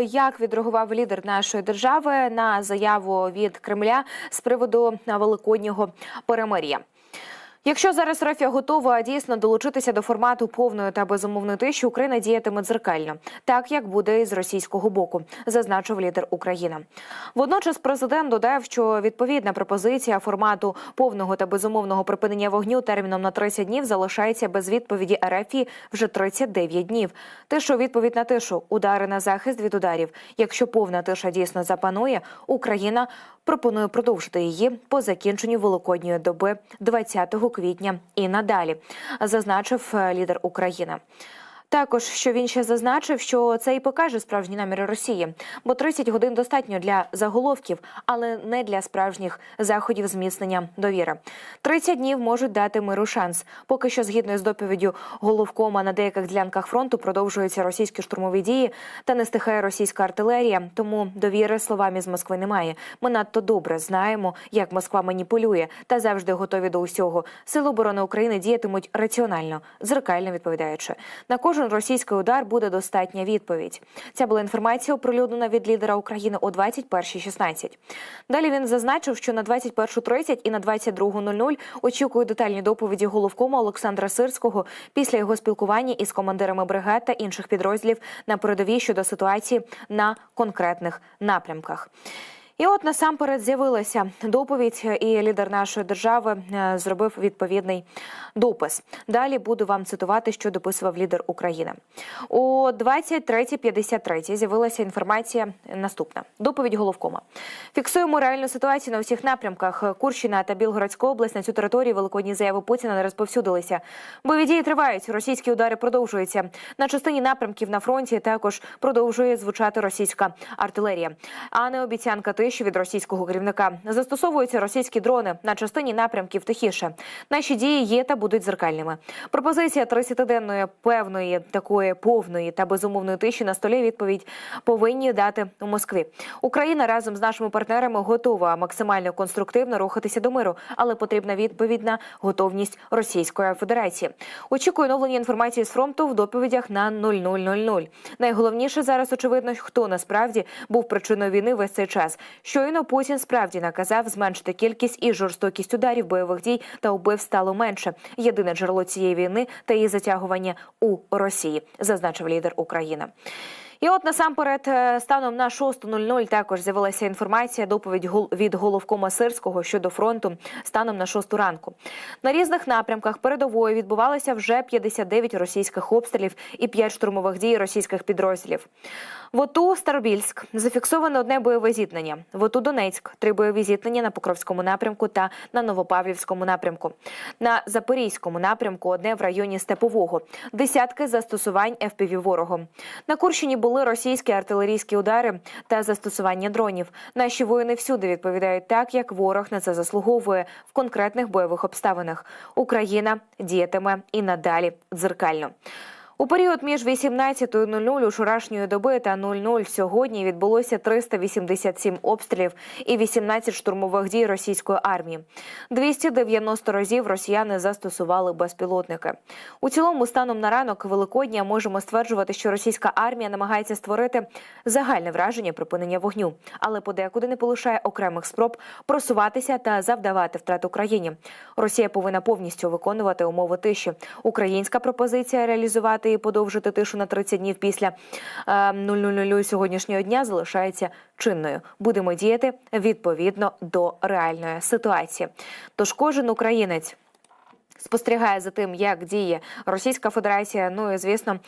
Як відреагував лідер нашої держави на заяву від Кремля з приводу великоднього перемир'я? Якщо зараз Рафія готова дійсно долучитися до формату повної та безумовної тиші, Україна діятиме дзеркально, так як буде і з російського боку, зазначив лідер України. Водночас президент додав, що відповідна пропозиція формату повного та безумовного припинення вогню терміном на 30 днів залишається без відповіді РФ вже 39 днів. Тишу відповідь на тишу, удари на захист від ударів. Якщо повна тиша дійсно запанує, Україна пропонує продовжити її по закінченню великодньої доби 20 квітня і надалі, зазначив е, лідер України. Також що він ще зазначив, що це і покаже справжні наміри Росії, бо 30 годин достатньо для заголовків, але не для справжніх заходів зміцнення довіри. 30 днів можуть дати миру шанс. Поки що, згідно з доповіддю головкома на деяких ділянках фронту продовжуються російські штурмові дії та не стихає російська артилерія. Тому довіри словами з Москви немає. Ми надто добре знаємо, як Москва маніпулює та завжди готові до усього. Сили оборони України діятимуть раціонально, зеркально відповідаючи на кожен російський удар буде достатня відповідь. Ця була інформація оприлюднена від лідера України о 21.16. Далі він зазначив, що на 21.30 і на 22.00 очікує детальні доповіді головкома Олександра Сирського після його спілкування із командирами бригад та інших підрозділів на передовій щодо ситуації на конкретних напрямках. І от насамперед з'явилася доповідь, і лідер нашої держави е, зробив відповідний допис. Далі буду вам цитувати, що дописував лідер України. О 23.53 з'явилася інформація наступна. Доповідь головкома. Фіксуємо реальну ситуацію на усіх напрямках. Курщина та Білгородська область на цю територію великодні заяви Путіна не розповсюдилися. Бойові дії тривають. Російські удари продовжуються. На частині напрямків на фронті також продовжує звучати російська артилерія, а не обіцянка тиші від російського керівника. Застосовуються російські дрони на частині напрямків тихіше. Наші дії є та будуть зеркальними. Пропозиція 30-денної певної такої повної та безумовної тиші на столі відповідь повинні дати у Москві. Україна разом з нашими партнерами готова максимально конструктивно рухатися до миру, але потрібна відповідна готовність Російської Федерації. Очікую оновлення інформації з фронту в доповідях на 0000. Найголовніше зараз очевидно, хто насправді був причиною війни весь цей час. Щойно Путін справді наказав зменшити кількість і жорстокість ударів бойових дій та убив стало менше. Єдине джерело цієї війни та її затягування у Росії, зазначив лідер України. І от насамперед, е, станом на 6.00 також з'явилася інформація, доповідь від головкома Сирського щодо фронту станом на 6 ранку. На різних напрямках передової відбувалося вже 59 російських обстрілів і 5 штурмових дій російських підрозділів. В ОТУ Старобільськ зафіксовано одне бойове зіткнення. В ОТУ Донецьк три бойові зіткнення на Покровському напрямку та на Новопавлівському напрямку. На Запорізькому напрямку одне в районі Степового. Десятки застосувань ФПВ ворогом. На Курщині були російські артилерійські удари та застосування дронів. Наші воїни всюди відповідають так, як ворог на це заслуговує в конкретних бойових обставинах. Україна діятиме і надалі дзеркально. У період між 18.00 вчорашньої доби та 00 сьогодні відбулося 387 обстрілів і 18 штурмових дій російської армії. 290 разів росіяни застосували безпілотники. У цілому, станом на ранок Великодня можемо стверджувати, що російська армія намагається створити загальне враження припинення вогню, але подекуди не полишає окремих спроб просуватися та завдавати втрат Україні. Росія повинна повністю виконувати умови тиші. Українська пропозиція реалізувати і подовжити тишу на 30 днів після е, 00 сьогоднішнього дня залишається чинною. Будемо діяти відповідно до реальної ситуації. Тож кожен українець. Спостерігає за тим, як діє Російська Федерація. Ну і звісно,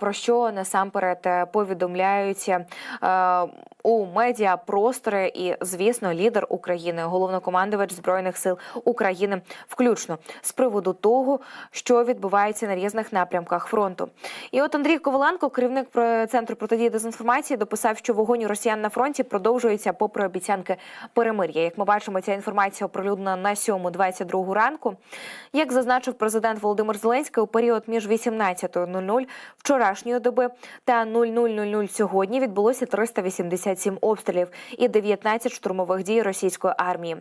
про що насамперед е, повідомляються е, у медіапростори і, звісно, лідер України, головнокомандувач збройних сил України, включно з приводу того, що відбувається на різних напрямках фронту. І от Андрій Коваленко, керівник центру протидії дезінформації, дописав, що вогонь росіян на фронті продовжується попри обіцянки перемир'я. Як ми бачимо, ця інформація оприлюднена на 7.22 ранку. Як зазначив президент Володимир Зеленський, у період між 18.00 вчорашньої доби та 00.00 сьогодні відбулося 387 обстрілів і 19 штурмових дій російської армії.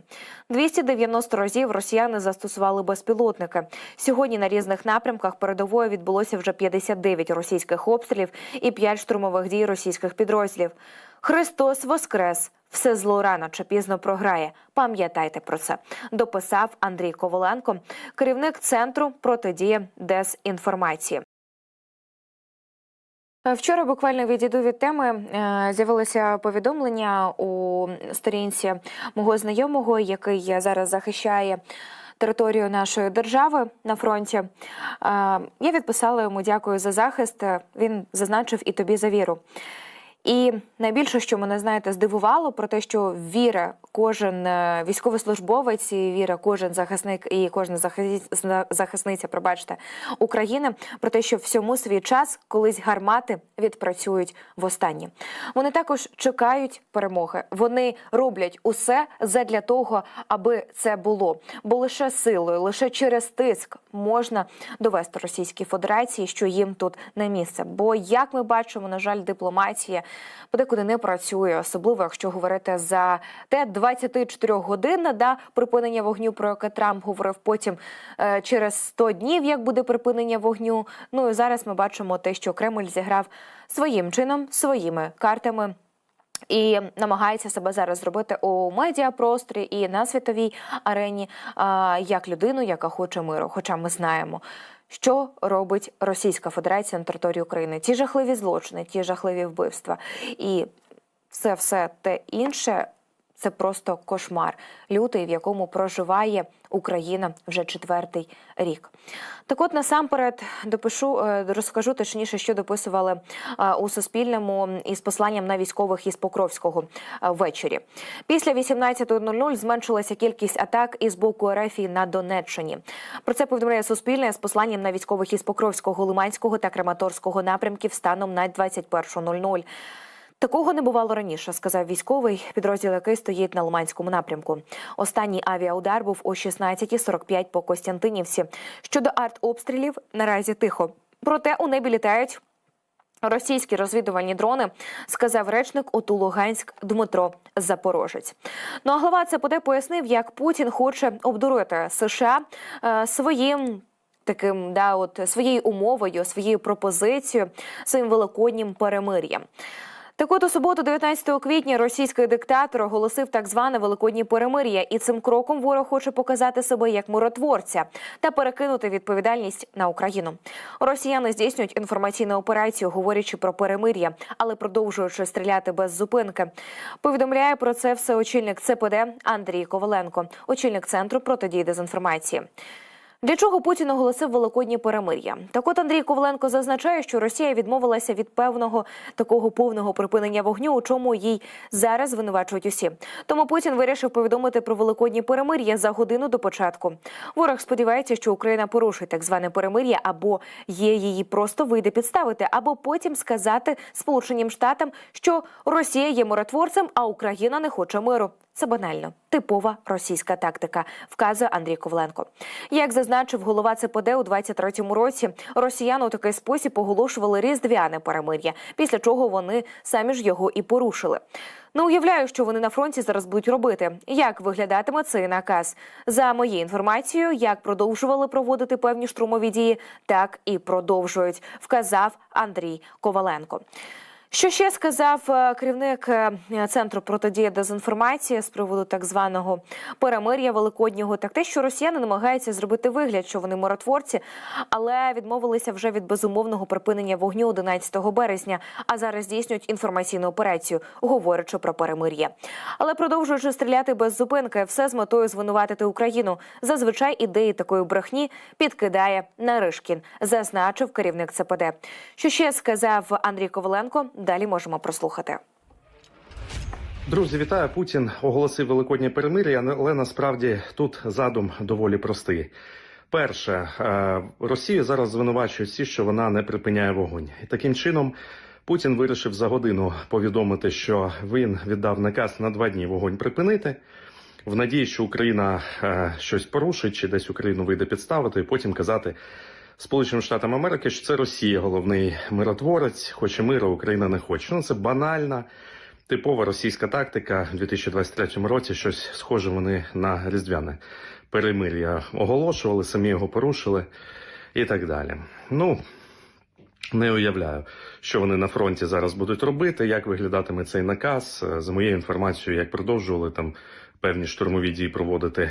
290 разів росіяни застосували безпілотники. Сьогодні на різних напрямках передової відбулося вже 59 російських обстрілів і 5 штурмових дій російських підрозділів. Христос Воскрес! Все зло рано чи пізно програє. Пам'ятайте про це. Дописав Андрій Коваленко, керівник центру протидії дезінформації. Е, Вчора буквально відійду від теми. е, З'явилося повідомлення у сторінці мого знайомого, який зараз захищає територію нашої держави на фронті. Е, Я відписала йому дякую за захист. Він зазначив і тобі за віру. І найбільше, що мене знаєте, здивувало, про те, що віра кожен е, військовослужбовець, віра кожен захисник і кожна захис- захисниця, пробачте, України, про те, що всьому свій час колись гармати відпрацюють востаннє. Вони також чекають перемоги. Вони роблять усе задля того, аби це було. Бо лише силою, лише через тиск можна довести Російській Федерації, що їм тут не місце. Бо як ми бачимо, на жаль, дипломатія подекуди не працює, особливо якщо говорити за те 24 годин да, припинення вогню, про яке Трамп говорив потім е, через 100 днів, як буде припинення вогню. Ну і зараз ми бачимо те, що Кремль зіграв своїм чином, своїми картами. І намагається себе зараз зробити у медіапросторі і на світовій арені як людину, яка хоче миру. Хоча ми знаємо, що робить Російська Федерація на території України. Ті жахливі злочини, ті жахливі вбивства, і все, все те інше. Це просто кошмар, лютий, в якому проживає Україна вже четвертий рік. Так, от насамперед допишу, е, розкажу точніше, що дописували е, у Суспільному із посланням на військових із Покровського е, ввечері. Після 18.00 зменшилася кількість атак із боку РФ на Донеччині. Про це повідомляє Суспільне з посланням на військових із Покровського, Лиманського та Краматорського напрямків станом на 21.00. Такого не бувало раніше, сказав військовий, підрозділ який стоїть на Лиманському напрямку. Останній авіаудар був о 16.45 по Костянтинівці. Щодо артобстрілів, наразі тихо. Проте у небі літають. Російські розвідувальні дрони сказав речник ОТУ Луганськ Дмитро Запорожець. Ну а глава ЦПД пояснив, як Путін хоче обдурити США е, своїм таким, да, от своєю умовою, своєю пропозицією, своїм великоднім перемир'ям. Так от у суботу, 19 квітня, російський диктатор оголосив так зване великоднє перемир'я, і цим кроком ворог хоче показати себе як миротворця та перекинути відповідальність на Україну. Росіяни здійснюють інформаційну операцію, говорячи про перемир'я, але продовжуючи стріляти без зупинки. Повідомляє про це все очільник ЦПД Андрій Коваленко, очільник центру протидії дезінформації. Для чого Путін оголосив великодні перемир'я? Так от Андрій Коваленко зазначає, що Росія відмовилася від певного такого повного припинення вогню, у чому їй зараз звинувачують усі. Тому Путін вирішив повідомити про великодні перемир'я за годину до початку. Ворог сподівається, що Україна порушить так зване перемир'я, або є її просто вийде підставити, або потім сказати Сполученим Штатам, що Росія є миротворцем, а Україна не хоче миру. Це банально типова російська тактика, вказує Андрій Коваленко. Як зазначив голова ЦПД у 23-му році, росіяни у такий спосіб оголошували різдвяне перемир'я, після чого вони самі ж його і порушили. Не уявляю, що вони на фронті зараз будуть робити. Як виглядатиме цей наказ? За моєю інформацією, як продовжували проводити певні штурмові дії, так і продовжують, вказав Андрій Коваленко. Що ще сказав е, керівник е, центру протидії дезінформації з приводу так званого перемир'я великоднього, так те, що росіяни намагаються зробити вигляд, що вони миротворці, але відмовилися вже від безумовного припинення вогню 11 березня, а зараз здійснюють інформаційну операцію, говорячи про перемир'я. Але продовжуючи стріляти без зупинки, все з метою звинуватити Україну. Зазвичай ідеї такої брехні підкидає Наришкін, зазначив керівник ЦПД. Що ще сказав Андрій Коваленко? Далі можемо прослухати. Друзі, вітаю. Путін оголосив великоднє перемир'я, але насправді тут задум доволі простий. Перше, е, Росію зараз звинувачують всі, що вона не припиняє вогонь, і таким чином Путін вирішив за годину повідомити, що він віддав наказ на два дні вогонь припинити. в надії, що Україна е, щось порушить, чи десь Україну вийде підставити, і потім казати Сполученим Штатам Америки, що це Росія головний миротворець, хоче миру, Україна не хоче. Ну це банальна. Типова російська тактика у 2023 році щось схоже вони на різдвяне перемир'я оголошували, самі його порушили і так далі. Ну не уявляю, що вони на фронті зараз будуть робити, як виглядатиме цей наказ. Е, За моєю інформацією, як продовжували там певні штурмові дії проводити